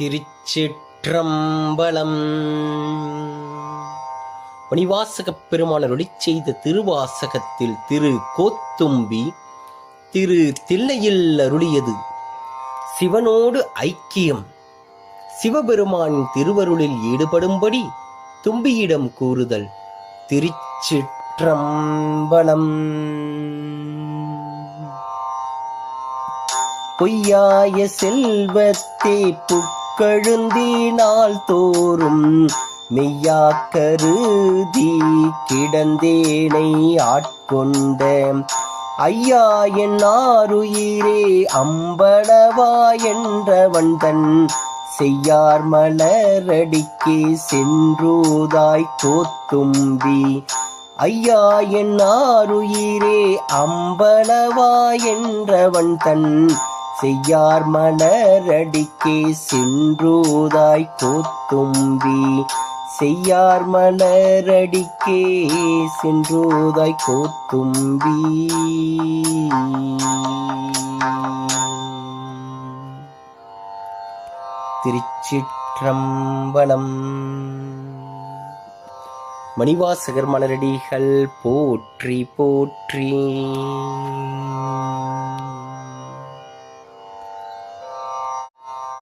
திருச்சிற்றம்பலம். மணிவாசகப் பெருமானருளி செய்த திருவாசகத்தில் திரு கோத்தும்பி திரு தில்லையில் அருளியது சிவனோடு ஐக்கியம். சிவபெருமான் திருவருளில் ஈடுபடும்படி தும்பியிடம் கூறுதல் திருச்சிற்றம்பலம். பொய்யாய செல்வத்தே கழுந்தினால் தோறும் மெய்யாக்கருதி கிடந்தேனை ஆட்கொண்ட ஐயா என் ஆறுயிரே அம்பளவா என்றவன் தன் செய்யார் மலரடிக்கே சென்றூதாய் கோத்தும்பி ஐயா என் ஆறுயிரே அம்பளவா என்றவன் தன் செய்யார் மலரடிக்கே சென்றோதாய் கோத்தும்பி. செய்யார் மலரடிக்கே சென்றோதாய் கோத்தும்பி. திருச்சிற்றம்பலம். மணிவாசகர் மலரடிகள் போற்றி போற்றி.